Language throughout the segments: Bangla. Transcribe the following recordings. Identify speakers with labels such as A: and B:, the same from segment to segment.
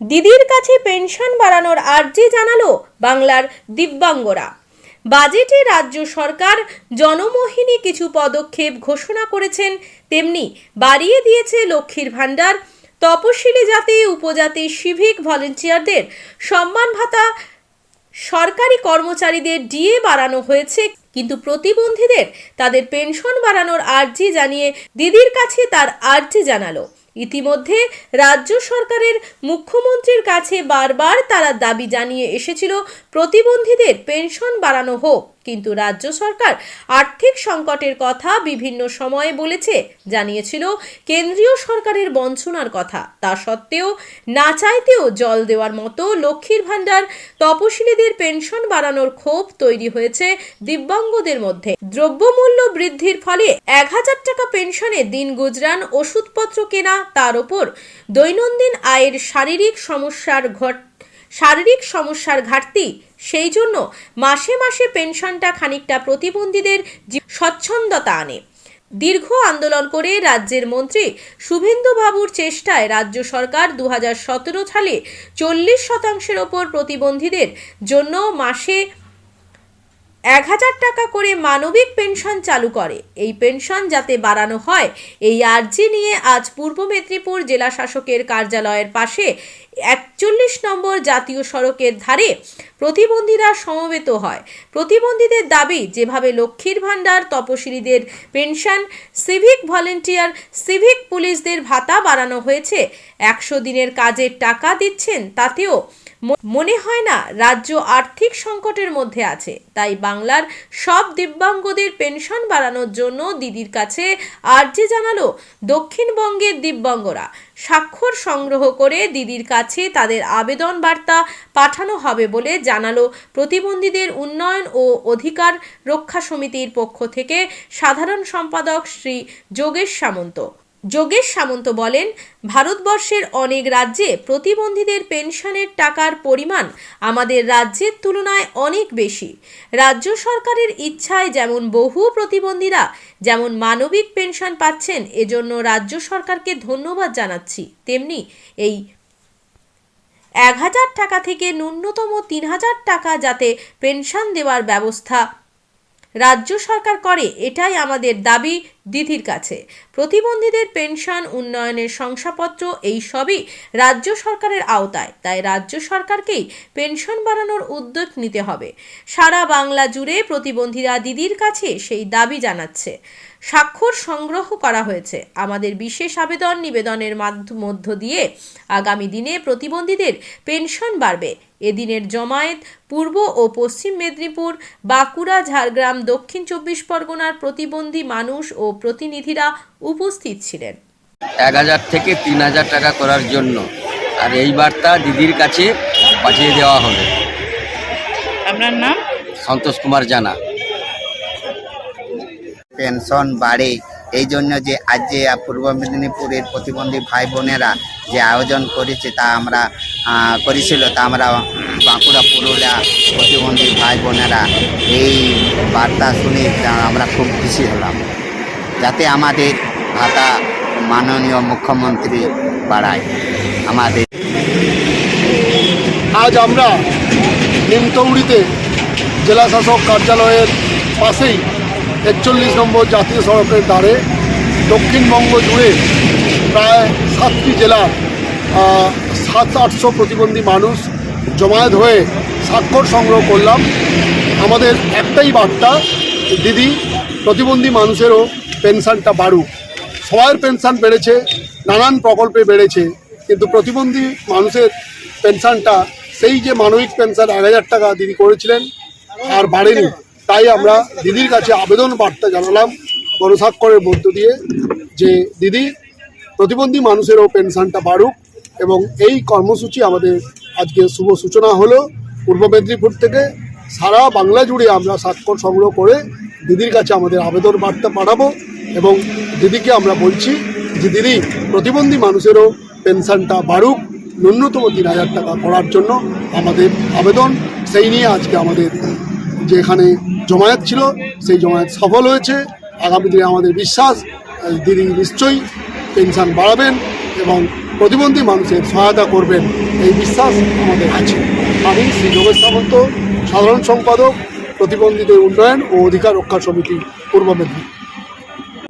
A: দিদির কাছে পেনশন বাড়ানোর আর্জি জানালো বাংলার দিব্যাঙ্গরা। বাজেটে রাজ্য সরকার জনমোহিনী কিছু পদক্ষেপ ঘোষণা করেছেন, তেমনি বাড়িয়ে দিয়েছে লক্ষ্মীর ভাণ্ডার, তপশিলি জাতি, উপজাতি সিভিক ভলেন্টিয়ারদের সম্মান ভাতা, সরকারি কর্মচারীদের ডিএ বাড়ানো হয়েছে, কিন্তু প্রতিবন্ধীদের তাদের পেনশন বাড়ানোর আর্জি জানিয়ে দিদির কাছে তার আর্জি জানালো। ইতিমধ্যে রাজ্য সরকারের মুখ্যমন্ত্রীর কাছে বারবার তারা দাবি জানিয়ে এসেছিল প্রতিবন্ধীদের পেনশন বাড়ানো হোক। কিন্তু রাজ্য সরকার আর্থিক সংকটের কথা বিভিন্ন সময়ে বলেছে। জানিয়েছিল, কেন্দ্রীয় সরকারের বঞ্চনার কথা। তা সত্ত্বেও না চাইতেও জল দেওয়ার মতো লক্ষ্মীর ভাণ্ডার, তপশিলীদের পেনশন বাড়ানোর ক্ষোভ তৈরি হয়েছে দিব্যাঙ্গদের মধ্যে। দ্রব্যমূল্য বৃদ্ধির ফলে এক হাজার টাকা পেনশনে দিন গুজরান ওষুধপত্র কেনা, তার ওপর দৈনন্দিন আয়ের শারীরিক সমস্যার ঘট শারীরিক সমস্যার ঘাটতি, সেই জন্য মাসে মাসে পেনশনটা খানিকটা প্রতিবন্ধীদের স্বচ্ছন্দতা আনে। দীর্ঘ আন্দোলন করে রাজ্যের মন্ত্রী শুভেন্দু বাবুর চেষ্টায় রাজ্য সরকার দু সতেরো সালে চল্লিশ শতাংশের ওপর প্রতিবন্ধীদের জন্য মাসে এক হাজার টাকা করে মানবিক পেনশন চালু করে। এই পেনশন যাতে বাড়ানো হয়, এই আর্জি নিয়ে আজ পূর্ব মেদিনীপুর জেলা শাসকের কার্যালয়ের পাশে একচল্লিশ নম্বর জাতীয় সড়কের ধারে প্রতিবন্ধীরা সমবেত হয়। প্রতিবন্ধীদের দাবি, যেভাবে লক্ষ্মীর ভাণ্ডার, তপশিলীদের পেনশন, সিভিক ভলেন্টিয়ার, সিভিক পুলিশদের ভাতা বাড়ানো হয়েছে। একশো দিনের কাজের টাকা দিচ্ছেন, তাতেও মনে হয় না রাজ্য আর্থিক সংকটের মধ্যে আছে। তাই বাংলার সব দিব্যাঙ্গদের পেনশন বাড়ানোর জন্য দিদির কাছে আর্জি জানালো দক্ষিণবঙ্গের দিব্যাঙ্গরা। স্বাক্ষর সংগ্রহ করে দিদির কাছে তাদের আবেদন বার্তা পাঠানো হবে বলে জানালো প্রতিবন্ধীদের উন্নয়ন ও অধিকার রক্ষা সমিতির পক্ষ থেকে সাধারণ সম্পাদক শ্রী যোগেশ সামন্ত। যোগেশ সামন্ত বলেন, ভারতবর্ষের অনেক রাজ্যে প্রতিবন্ধীদের পেনশনের টাকার পরিমাণ আমাদের রাজ্যের তুলনায় অনেক বেশি। রাজ্য সরকারের ইচ্ছায় যেমন বহু প্রতিবন্ধীরা যেমন মানবিক পেনশন পাচ্ছেন, এজন্য রাজ্য সরকারকে ধন্যবাদ জানাচ্ছি। তেমনি এই এক হাজার টাকা থেকে ন্যূনতম তিন হাজার টাকা যাতে পেনশন দেওয়ার ব্যবস্থা রাজ্য সরকার করে, এটাই আমাদের দাবি। দিদির কাছে। প্রতিবন্ধীদের পেনশন, উন্নয়নের শংসাপত্র, এই সবই রাজ্য সরকারের আওতায়। তাই রাজ্য সরকারকেই পেনশন বাড়ানোর উদ্যোগ নিতে হবে। সারা বাংলা জুড়ে প্রতিবন্ধীরা দিদির কাছে সেই দাবি জানাচ্ছে। স্বাক্ষর সংগ্রহ করা হয়েছে। আমাদের বিশেষ আবেদন নিবেদনের মাধ্য- দিয়ে আগামী দিনে প্রতিবন্ধীদের পেনশন বাড়বে। এদিনের জমায়েত পূর্ব ও পশ্চিম মেদিনীপুর, বাঁকুড়া, ঝাড়গ্রাম, দক্ষিণ চব্বিশ পরগনার প্রতিবন্ধী মানুষ ও প্রতিনিধিরা উপস্থিত ছিলেন।
B: এক হাজার থেকে তিন হাজার টাকা করার জন্য। আর এই বার্তা দিদির কাছে পাঠিয়ে দেওয়া হবে।
C: আপনার নাম?
B: সন্তোষ কুমার জানা।
D: পেনশন বাড়ে। এই জন্য যে আজ যে পূর্ব মেদিনীপুরের প্রতিবন্ধী ভাই বোনেরা যে আয়োজন করেছে তা আমরা করেছিল তা আমরা বাঁকুড়া পুরুলিয়া প্রতিবন্ধী ভাই বোনেরা এই বার্তা শুনে আমরা খুব খুশি হলাম। যাতে আমাদের ভাতা মাননীয় মুখ্যমন্ত্রী বাড়ায়। আমাদের
E: আজ আমরা নিমতৌড়িতে জেলা শাসক কার্যালয়ের পাশেই একচল্লিশ নম্বর জাতীয় সড়কের দ্বারে দক্ষিণবঙ্গ জুড়ে প্রায় সাতটি জেলার সাত আটশো প্রতিবন্ধী মানুষ জমায়েত হয়ে স্বাক্ষর সংগ্রহ করলাম। আমাদের একটাই বার্তা, দিদি, প্রতিবন্ধী মানুষেরও পেনশনটা বাড়ুক। সবার পেনশন বেড়েছে, নানান প্রকল্পে বেড়েছে, কিন্তু প্রতিবন্ধী মানুষের পেনশনটা, সেই যে মানবিক পেনশন এক হাজার টাকা দিদি করেছিলেন, আর বাড়েনি। তাই আমরা দিদির কাছে আবেদন বার্তা জানালাম, গণস্বাক্ষরের মধ্য দিয়ে, যে দিদি, প্রতিবন্ধী মানুষেরও পেনশনটা বাড়ুক এবং এই কর্মসূচি আমাদের আজকে শুভ সূচনা হলো। পূর্ব মেদিনীপুর থেকে সারা বাংলা জুড়ে আমরা স্বাক্ষর সংগ্রহ করে দিদির কাছে আমাদের আবেদন বার্তা পাঠাবো। এবং দিদিকে আমরা বলছি যে, দিদি, প্রতিবন্ধী মানুষেরও পেনশনটা বাড়ুক। ন্যূনতম তিন হাজার টাকা করার জন্য আমাদের আবেদন। সেই নিয়ে আজকে আমাদের যে এখানে জমায়েত ছিল, সেই জমায়েত সফল হয়েছে। আগামী দিনে আমাদের বিশ্বাস দিদি নিশ্চয়ই পেনশন বাড়াবেন এবং প্রতিবন্ধী মানুষের সহায়তা করবেন। এই বিশ্বাস আমাদের আছে। আমি শ্রী যোগেশ সামন্ত, সাধারণ সম্পাদক, প্রতিবন্ধীদের উন্নয়ন ও অধিকার রক্ষা সমিতি, পূর্ব মেদিনীপুর।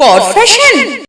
A: কর ফ্যাশন।